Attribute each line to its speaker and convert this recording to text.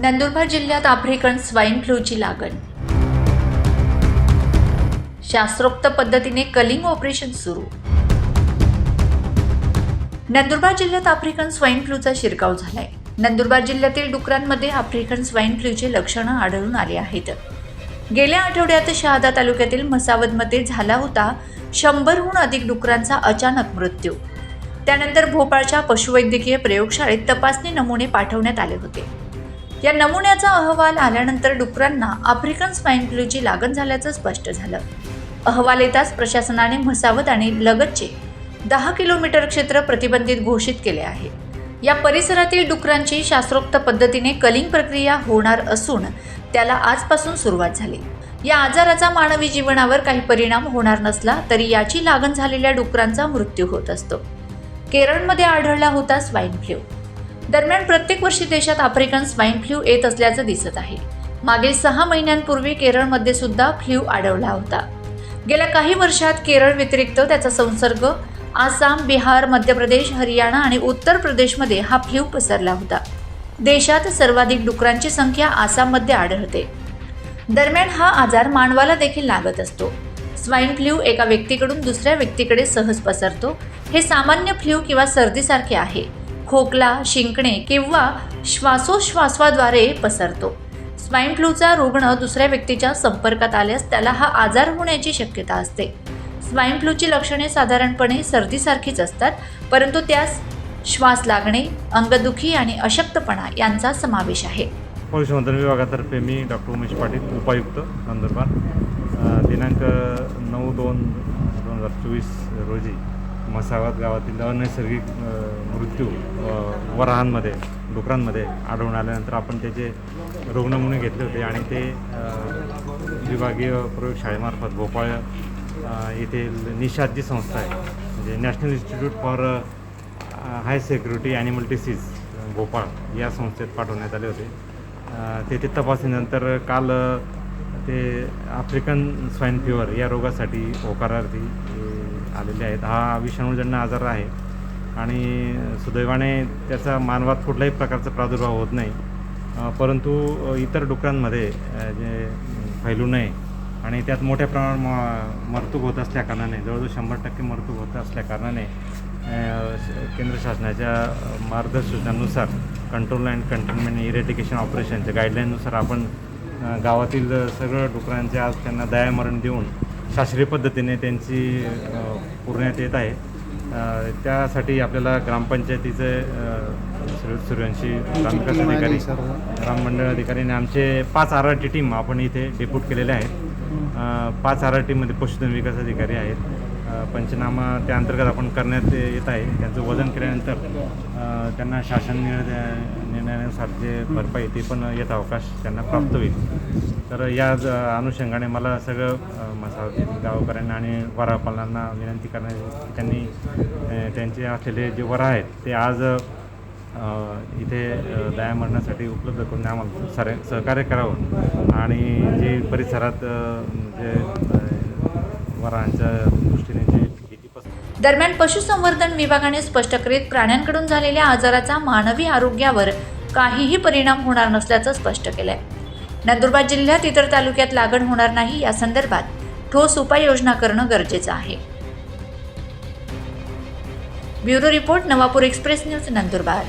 Speaker 1: नंदुरबार जिल्ह्यात African swine फ्लूची लागण. शास्त्रोक्त पद्धतीने कलिंग ऑपरेशन सुरू. नंदुरबार जिल्ह्यात आफ्रिकन स्वाईन फ्लूचा शिरकाव झालाय. नंदुरबार जिल्ह्यातील डुकरांमध्ये आफ्रिकन स्वाईन फ्लूची लक्षणं आढळून आली आहेत. गेल्या आठवड्यात शहादा तालुक्यातील मसावदमध्ये झाला होता शंभरहून अधिक डुकरांचा अचानक मृत्यू. त्यानंतर भोपाळच्या पशुवैद्यकीय प्रयोगशाळेत तपासणी नमुने पाठवण्यात आले होते. या नमुन्याचा अहवाल आल्यानंतर डुकरांना आफ्रिकन स्वाईन फ्लूची लागण झाल्याचं स्पष्ट झालं. अहवाल येताच प्रशासनाने म्हसावत आणि लगतचे दहा किलोमीटर क्षेत्र प्रतिबंधित घोषित केले आहे. या परिसरातील डुकरांची शास्त्रोक्त पद्धतीने कलिंग प्रक्रिया होणार असून त्याला आजपासून सुरुवात झाली. या आजाराचा मानवी जीवनावर काही परिणाम होणार नसला तरी याची लागण झालेल्या डुकरांचा मृत्यू होत असतो. केरळमध्ये आढळला होता स्वाईन फ्लू. दरम्यान प्रत्येक वर्षी देशात आफ्रिकन स्वाईन फ्लू येत असल्याचं दिसत आहे. मागील सहा महिन्यांपूर्वी केरळमध्ये सुद्धा फ्ल्यू आढळला होता. गेल्या काही वर्षात केरळ व्यतिरिक्त त्याचा संसर्ग आसाम बिहार मध्य प्रदेश हरियाणा आणि उत्तर प्रदेशमध्ये हा फ्ल्यू पसरला होता. देशात सर्वाधिक डुकरांची संख्या आसाममध्ये आढळते. दरम्यान हा आजार मानवाला देखील लागत असतो. स्वाईन फ्लू एका व्यक्तीकडून दुसऱ्या व्यक्तीकडे सहज पसरतो. हे सामान्य फ्ल्यू किंवा सर्दीसारखे आहे. खोकला शिंकणे किंवा श्वासोश्वासाद्वारे पसरतो. स्वाईन फ्लूचा रुग्ण दुसऱ्या व्यक्तीच्या संपर्कात आल्यास त्याला हा आजार होण्याची शक्यता असते. स्वाईन फ्लूची लक्षणे साधारणपणे सर्दीसारखीच असतात परंतु त्यास श्वास लागणे अंगदुखी आणि अशक्तपणा यांचा समावेश आहे.
Speaker 2: पशुसंवर्धन विभागातर्फे मी डॉक्टर उमेश पाटील उपायुक्त नंदुरबार. दिनांक नऊ दोन दोन हजार चोवीस रोजी मसावत गावातील अनैसर्गिक मृत्यू अ, वराहांमध्ये डुकरांमध्ये आढळून आल्यानंतर आपण त्याचे रुग्णमुने घेतले होते आणि ते विभागीय प्रयोगशाळेमार्फत भोपाळ येथील निषाद जी संस्था आहे. म्हणजे national institute for high security animal disease Bhopal या संस्थेत पाठवण्यात आले होते. तेथे तपासणीनंतर काल ते आफ्रिकन स्वाईन फिवर या रोगासाठी होकारार्थी आलेले आहेत. हा विषाणूजन्य आजार आहे. आणि सुदैवाने त्याचा मानवात कुठल्याही प्रकारचा प्रादुर्भाव होत नाही. परंतु इतर डुकरांमध्ये जे फैलू नये आणि त्यात मोठ्या प्रमाणात म मरतूक होत असल्याकारणाने जवळजवळ शंभर टक्के मरतूक होत असल्याकारणाने केंद्र शासनाच्या मार्गदर्शनानुसार कंट्रोल अँड कंटेनमेंट इरेटिकेशन ऑपरेशनच्या गाईडलाईननुसार आपण गावातील सगळं डुकरांचे आज त्यांना दयामरण देऊन शास्त्रीय पद्धतीने त्यांची पुरण्यात येत आहे. त्यासाठी आपल्याला ग्रामपंचायतीचे सूर्य सूर्यवंशी ग्रामविकास अधिकारी ग्राम मंडळ अधिकारी आणि आमचे पाच आर आर टी टीम आपण इथे डेप्यूट केलेले आहेत. पाच आर आर टीमध्ये पशुधन विकास अधिकारी आहेत. पंचनामा त्या अंतर्गत आपण करण्यात येत आहे. त्यांचं वजन केल्यानंतर त्यांना शासन निर्णय निर्णयानुसार जे भरपाई ते पण येत अवकाश त्यांना प्राप्त होईल. तर या अनुषंगाने मला सगळं अ, मसावतील गावकऱ्यांना आणि वरापालांना विनंती करण्याची त्यांनी त्यांचे असलेले जे वरा आहेत ते आज इथे दया मरण्यासाठी उपलब्ध करून आम्हाला सारे सहकार्य करावं. आणि जे परिसरात जे जनावरांच्या दृष्टीने जे भीती पसरते
Speaker 1: दरम्यान पशुसंवर्धन विभागाने स्पष्ट करीत प्राण्यांकडून झालेल्या आजाराचा मानवी आरोग्यावर काहीही परिणाम होणार नसल्याचं स्पष्ट केलंय. नंदुरबार जिल्ह्यात इतर तालुक्यात लागण होणार नाही या संदर्भात ठोस उपाययोजना करणं गरजेचं आहे. Bureau report Navapur express news Nandurbar.